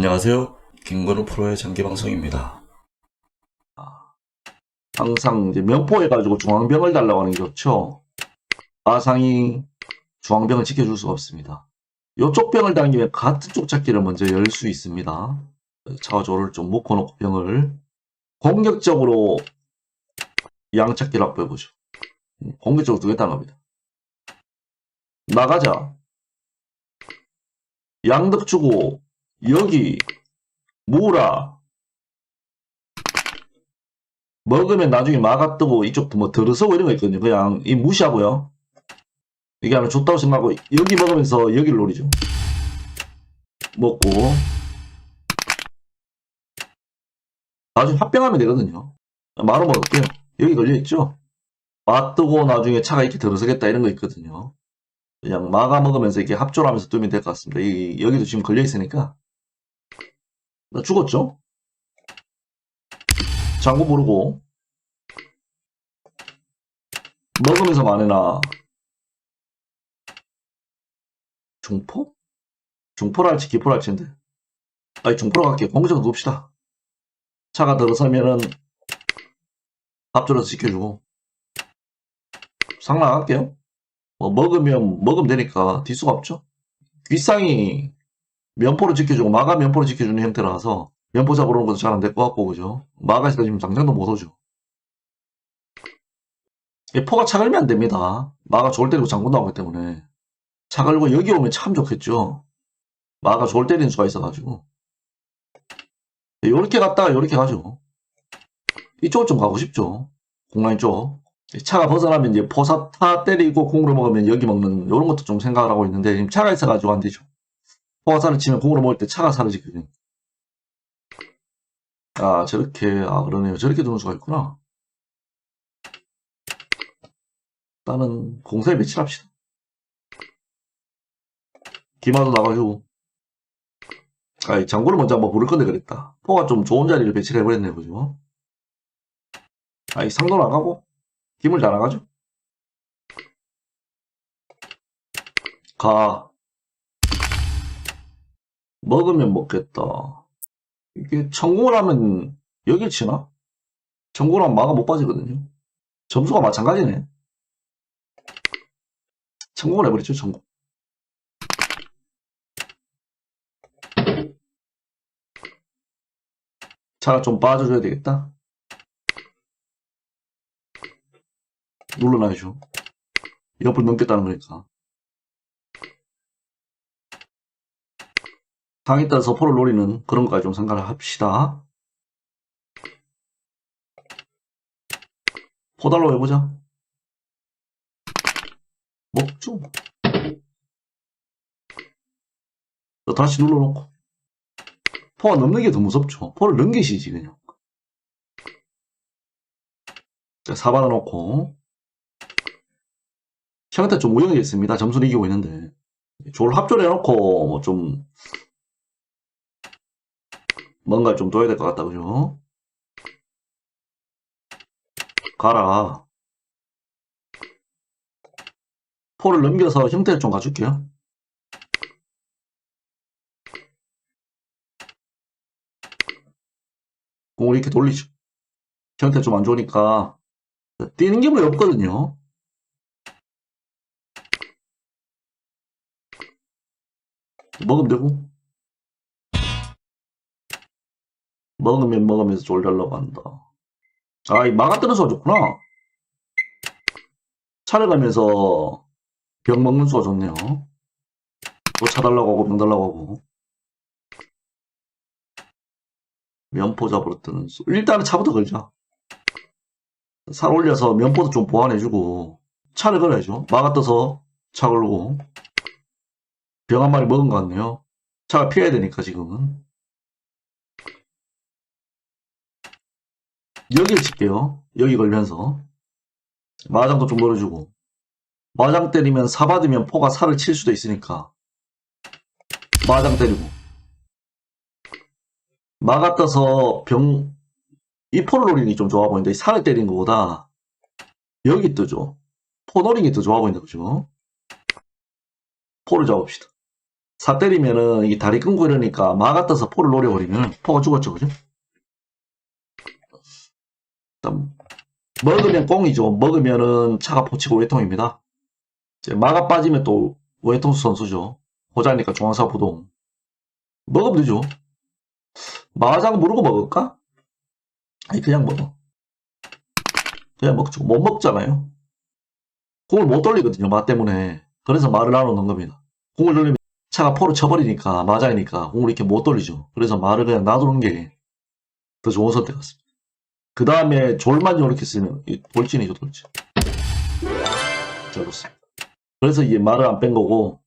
안녕하세요. 김건우 프로의 장기 방송입니다. 항상 이제 면포해가지고 중앙병을 달라고 하는 게 좋죠. 아상이 중앙병을 지켜줄 수가 없습니다. 이쪽 병을 당기면 같은 쪽 찾기를 먼저 열 수 있습니다. 차조를 좀 묶어놓고 병을 공격적으로 양찾기를 확보해보죠. 공격적으로 두개 당합니다. 나가자. 양득 주고 여기 무라 먹으면 나중에 마가 뜨고 이쪽도 뭐 들어서고 이런 거 있거든요. 그냥 이 무시하고요. 이게 하면 좋다고 생각하고 여기 먹으면서 여기를 노리죠. 먹고 나중에 합병하면 되거든요. 마로 먹을게요. 여기 걸려있죠? 마 뜨고 나중에 차가 이렇게 들어서겠다 이런 거 있거든요. 그냥 마가 먹으면서 이렇게 합조를 하면서 뜨면 될 것 같습니다. 이, 여기도 지금 걸려있으니까 나 죽었죠? 장구 모르고. 먹으면서 만해나. 중포? 중포랄지 기포랄지인데. 아니 중포로 갈게요 공격적으로 놉시다. 차가 들어서면은 앞줄에서 지켜주고. 상랑 할게요. 뭐 먹으면 먹으면 되니까. 뒤수가 없죠? 귓상이 면포를 지켜주고 마가 면포를 지켜주는 형태라서 면포 잡으러 오는 것도 잘 안 될 것 같고, 그죠? 마가시가 지금 당장도 못 오죠. 이 포가 차걸면 안 됩니다. 마가 졸 때리고 장군 나오기 때문에. 차걸고 여기 오면 참 좋겠죠. 마가 졸 때리는 수가 있어가지고. 요렇게 갔다가 요렇게 가죠. 이쪽을 좀 가고 싶죠. 공라인 쪽. 차가 벗어나면 이제 포사타 때리고 공으로 먹으면 여기 먹는 요런 것도 좀 생각을 하고 있는데 지금 차가 있어가지고 안 되죠. 포가살을 치면 공으로 먹을 때 차가 사라지거든요. 아, 저렇게, 아, 그러네요. 저렇게 두는 수가 있구나. 일단은 공사에 배치합시다. 기마도 나가지고. 아이, 장구를 먼저 한번 부를 건데 그랬다. 포가 좀 좋은 자리를 배치를 해버렸네, 그죠? 아이, 상도 나가고, 김을 다 나가죠? 가. 먹으면 먹겠다. 이게 성공을 하면 여길 치나? 성공을 하면 마가 못 빠지거든요. 점수가 마찬가지네. 성공을 해버렸죠, 성공. 차가 좀 빠져줘야 되겠다. 눌러놔야죠. 옆을 넘겠다는 거니까. 상에 따라 서포를 노리는 그런 것까지 좀 생각을 합시다. 포달로 해보자. 먹죠. 또 다시 눌러놓고. 포가 넘는 게 더 무섭죠. 포를 넘기시지, 그냥. 자, 4 받아 놓고. 형태 좀 우영해졌습니다. 점수는 이기고 있는데. 졸 합조를 해놓고, 뭐 좀, 뭔가 좀 둬야 될 것 같다, 그죠? 가라. 포를 넘겨서 형태를 좀 가줄게요. 공을 이렇게 돌리죠. 형태 좀 안 좋으니까 뛰는 기분이 없거든요. 먹으면 되고 먹으면 먹으면서 졸달라고 한다. 아, 이 마가 뜨는 수가 좋구나. 차를 가면서 병 먹는 수가 좋네요. 또 차 달라고 하고 병 달라고 하고. 면포 잡으러 뜨는 수. 일단은 차부터 걸자. 살 올려서 면포도 좀 보완해주고 차를 걸어야죠. 마가 떠서 차 걸고 병 한 마리 먹은 것 같네요. 차가 피해야 되니까 지금은. 여기를 칠게요. 여기 걸면서. 마장도 좀 걸어주고. 마장 때리면 사 받으면 포가 살을 칠 수도 있으니까. 마장 때리고. 마가 떠서 병, 이 포를 노리는 게 좀 좋아 보이는데, 이 살을 때리는 것보다 여기 뜨죠. 포 노리는 게 더 좋아 보인다, 그죠? 포를 잡읍시다. 사 때리면은 이게 다리 끊고 이러니까 마가 떠서 포를 노려버리면 포가 죽었죠, 그죠? 먹으면 꽁이죠. 먹으면은 차가 포치고 외통입니다. 마가 빠지면 또 외통수 선수죠. 호자니까 중앙사 부동. 먹으면 되죠. 마장 모르고 먹을까? 아니 그냥 먹어. 그냥 먹죠. 못 먹잖아요. 공을 못 돌리거든요. 마 때문에. 그래서 말을 안 놓는 겁니다. 공을 돌리면 차가 포를 쳐버리니까 마장이니까 공을 이렇게 못 돌리죠. 그래서 말을 그냥 놔두는 게 더 좋은 선택 같습니다. 그 다음에 졸만 이렇게 이 돌진이죠 돌진. 자 그렇습니다. 그래서 이게 말을 안 뺀 거고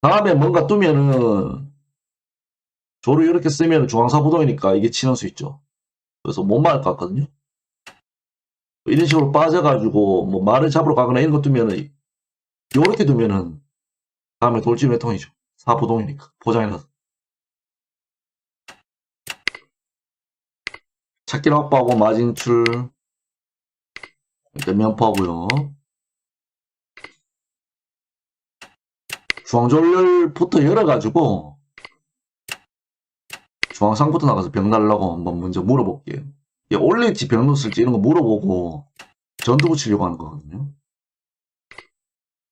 다음에 뭔가 뜨면은 조를 이렇게 쓰면 중앙사부동이니까 이게 치는 수 있죠. 그래서 못 막을 것 같거든요. 이런 식으로 빠져가지고 뭐 말을 잡으러 가거나 이런 거 두면은 요렇게 두면은 다음에 돌진 외통이죠. 사부동이니까 포장이라서. 찾기를 확보하고 마진출 일단 면포하고요. 중앙졸렬부터 열어가지고 중앙상부터 나가서 병 달라고 한번 먼저 물어볼게요. 예, 올릴지 병 넣었을지 이런 거 물어보고 전투 붙이려고 하는 거거든요.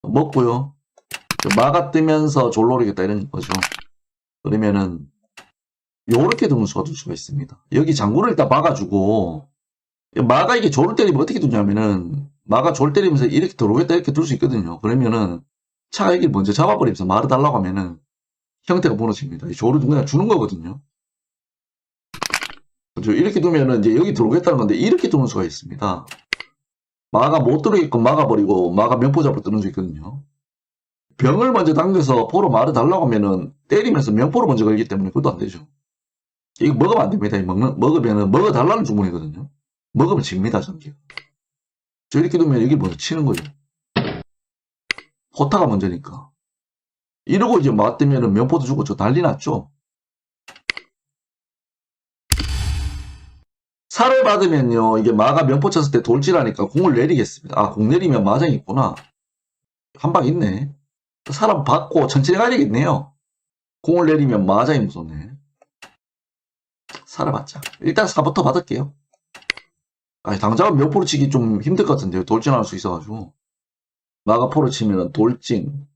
먹고요. 마가 뜨면서 졸로리겠다 이런 거죠. 그러면은 요렇게 등수가 둘 수가 있습니다. 여기 장구를 일단 막아주고 마가 이게 졸을 때리면 어떻게 두냐면은 마가 졸 때리면서 이렇게 들어오겠다 이렇게 둘 수 있거든요. 그러면은 차가 여기 먼저 잡아버리면서 말을 달라고 하면은 형태가 무너집니다. 이 졸을 그냥 주는 거거든요. 이렇게 두면은 이제 여기 들어오겠다는 건데 이렇게 두는 수가 있습니다. 마가 못 들어오게끔 막아버리고 마가 면포 잡으로 뜨는 수 있거든요. 병을 먼저 당겨서 포로 말을 달라고 하면은 때리면서 면포로 먼저 걸기 때문에 그것도 안 되죠. 이거 먹으면 안 됩니다. 이 먹는, 먹으면은 먹어달라는 주문이거든요. 먹으면 집니다, 전기. 저 이렇게 두면 여기 먼저 치는 거죠. 호타가 먼저니까. 이러고 이제 맞으면은 면포도 주고 저 난리 났죠. 살을 받으면요, 이게 마가 면포 쳤을 때 돌진하니까 공을 내리겠습니다. 아, 공 내리면 마장이 있구나. 한 방 있네. 사람 받고 천천히 가야 되겠네요. 공을 내리면 마장이 무섭네. 살아봤자. 일단 4부터 받을게요. 아니, 당장은 몇 프로 치기 좀 힘들 것 같은데요. 돌진할 수 있어가지고. 마가 포를 치면은 돌진.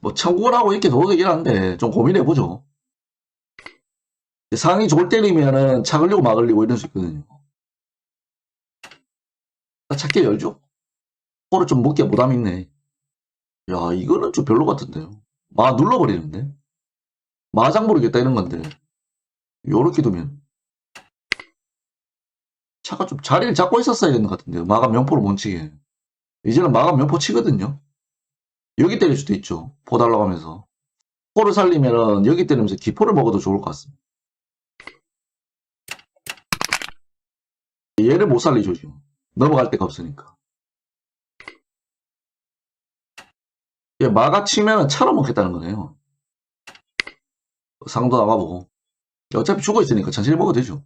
뭐, 청구하고 이렇게 도도 되긴 한데, 좀 고민해보죠. 상이 졸 때리면은 차 걸리고 막 걸리고 이럴 수 있거든요. 찾게 열죠? 포를 좀 먹기에 부담 있네. 야, 이거는 좀 별로 같은데요. 마 눌러버리는데? 마장 모르겠다 이런 건데. 요렇게 두면. 차가 좀 자리를 잡고 있었어야 되는 것 같은데요. 마감 명포를 못 치게. 이제는 마감 명포 치거든요. 여기 때릴 수도 있죠. 포 달라고 하면서. 포를 살리면은 여기 때리면서 기포를 먹어도 좋을 것 같습니다. 얘를 못 살리죠, 지금. 넘어갈 데가 없으니까. 얘 마가 치면은 차로 먹겠다는 거네요. 상도 나가보고. 어차피 죽어 있으니까 천천히 먹어도 되죠.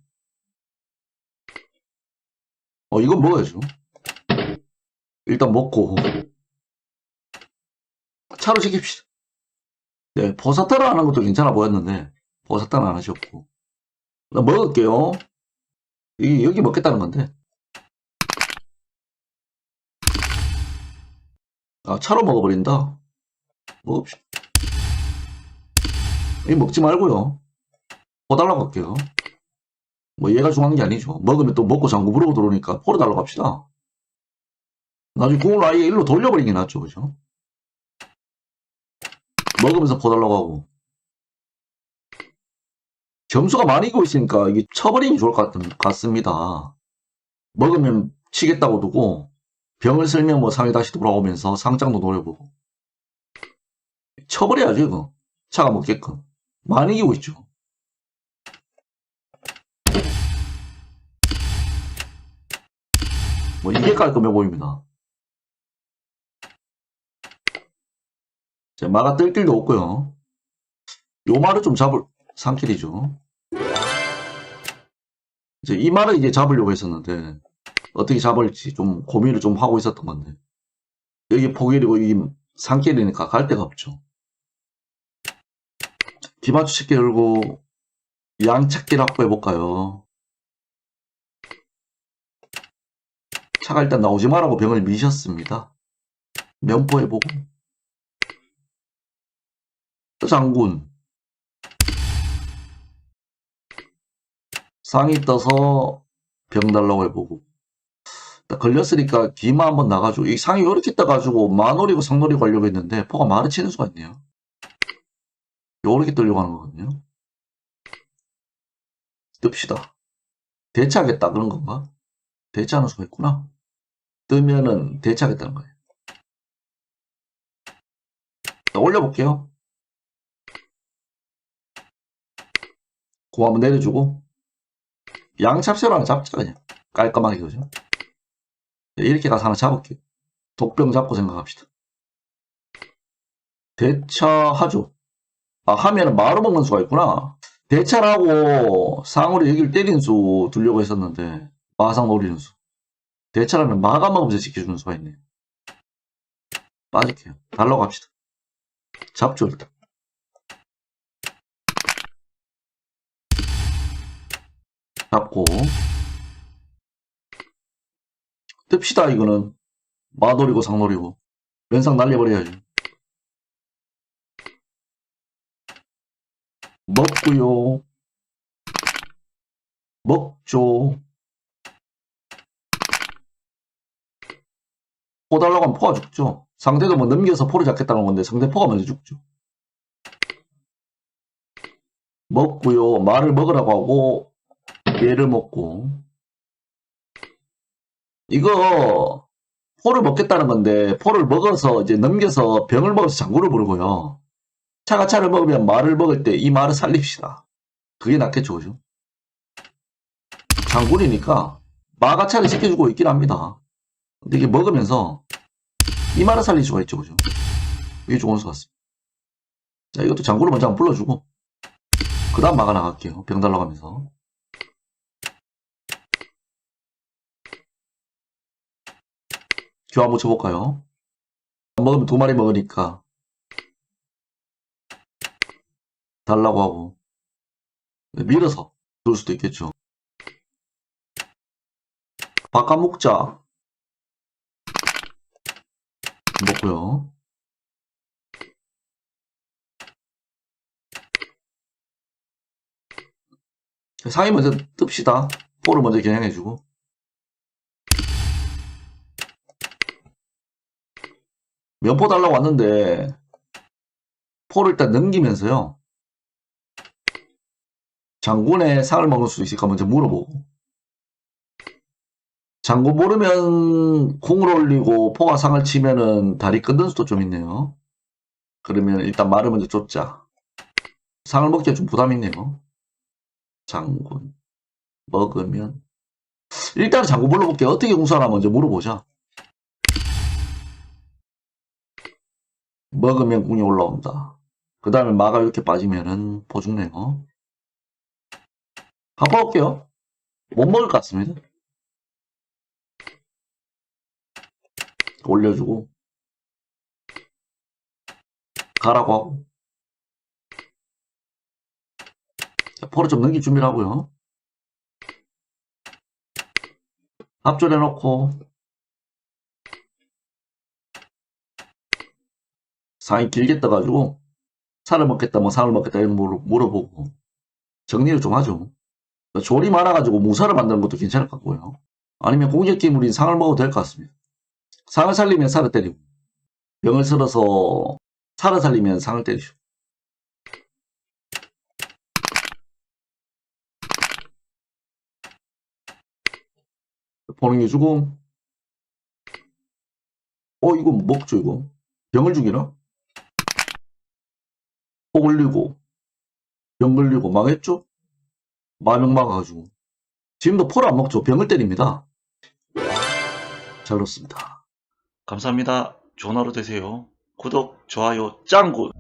어, 이건 먹어야죠. 일단 먹고. 차로 시킵시다. 네, 버사타를 하는 것도 괜찮아 보였는데, 버사타는 안 하셨고. 나 먹을게요. 이, 여기 먹겠다는 건데. 아, 차로 먹어버린다. 먹읍시다. 이 먹지 말고요. 뭐 달라고 할게요. 뭐 얘가 중요한 게 아니죠. 먹으면 또 먹고 장구 부르고 들어오니까 포로 달라고 합시다. 나중에 공을 아예 일로 돌려버리는 게 낫죠. 그죠? 먹으면서 포 달라고 하고. 점수가 많이 이고 있으니까 이게 게 좋을 것 같, 같습니다. 먹으면 치겠다고 두고 병을 쓸면 뭐 상이 다시 돌아오면서 상장도 노려보고. 쳐버려야죠, 이거. 차가 먹게끔. 많이 이기고 있죠. 뭐 이게 깔끔해 보입니다. 자, 마가 뜰 길도 없고요. 요 말을 좀 잡을 상길이죠. 이제 이 말을 이제 잡으려고 했었는데 어떻게 잡을지 좀 고민을 좀 하고 있었던 건데 여기 포기리고 이 산길이니까 갈 데가 없죠. 기마추 찾기 열고 양 찾기를 확보해볼까요? 차가 일단 나오지 말라고 병을 미셨습니다. 면포해보고 장군 상이 떠서 병 달라고 해보고 걸렸으니까 기마 한번 나가지고 이 상이 이렇게 떠가지고 마놀이고 상놀이 걸려고 했는데 포가 말을 치는 수가 있네요. 요렇게 뜨려고 하는 거거든요. 뜹시다. 대체하겠다 그런 건가? 대체하는 수가 있구나. 뜨면은 대체하겠다는 거예요. 자, 올려볼게요. 고 한번 내려주고 양찹새로 하나 잡자 그냥 깔끔하게 그죠? 네, 이렇게 가서 하나 잡을게요. 독병 잡고 생각합시다. 대차하죠. 아, 하면은 마루 먹는 수가 있구나. 대차를 하고 상으로 여기를 때리는 수 두려고 했었는데, 마상 노리는 수. 대차라면 마가 먹으면서 지켜주는 수가 있네요. 빠질게요. 달러 갑시다. 잡죠, 일단. 잡고. 뜹시다, 이거는. 마노리고 상노리고. 왼상 날려버려야죠. 먹고요. 먹죠. 포 달라고 하면 포가 죽죠. 상대도 뭐 넘겨서 포를 잡겠다는 건데 상대 포가 먼저 죽죠. 먹고요. 말을 먹으라고 하고 얘를 먹고 이거 포를 먹겠다는 건데 포를 먹어서 이제 넘겨서 병을 먹어서 장구를 부르고요. 차가 차를 먹으면 말을 먹을 때 이 말을 살립시다. 그게 낫겠죠, 그죠? 장군이니까 마가 차를 지켜주고 있긴 합니다. 근데 이게 먹으면서 이 말을 살릴 수가 있죠, 그죠? 이게 좋은 것 같습니다. 자, 이것도 장군을 먼저 한번 불러주고 그 다음 마가 나갈게요. 병 달러 가면서. 교환 한번 쳐볼까요? 먹으면 두 마리 먹으니까 달라고 하고 밀어서 넣을 수도 있겠죠. 바깥 먹자. 먹고요. 상위 먼저 뜹시다. 포를 먼저 겨냥해주고. 면포 달라고 왔는데 포를 일단 넘기면서요. 장군의 상을 먹을 수 있을까 먼저 물어보고. 장군 모르면 공을 올리고 포가 상을 치면은 다리 끊는 수도 좀 있네요. 그러면 일단 말을 먼저 쫓자. 상을 먹기가 좀 부담 있네요. 장군. 먹으면. 일단 장군 불러볼게요. 어떻게 공수하나 먼저 물어보자. 먹으면 궁이 올라온다. 그 다음에 마가 이렇게 빠지면은 포 죽네요. 한번 볼게요. 못 먹을 것 같습니다. 올려주고 가라고 하고 자, 포를 좀 넘길 준비를 하고요. 합조해 놓고 상이 길게 떠가지고 살을 먹겠다 뭐 상을 먹겠다 이런 거 물어- 물어보고 정리를 좀 하죠. 조리 많아가지고 무사를 만드는 것도 괜찮을 것 같고요. 아니면 공격 기물인 상을 먹어도 될 것 같습니다. 상을 살리면 살을 때리고 병을 쓸어서 살을 살리면 상을 때리죠. 보는 게 주고 어 이거 먹죠 이거 병을 죽이나? 꼭 올리고 병 걸리고 망했죠? 마명 막아가지고 지금도 포를 안 먹죠 병을 때립니다 잘 넣습니다 감사합니다. 좋은 하루 되세요. 구독, 좋아요, 짱구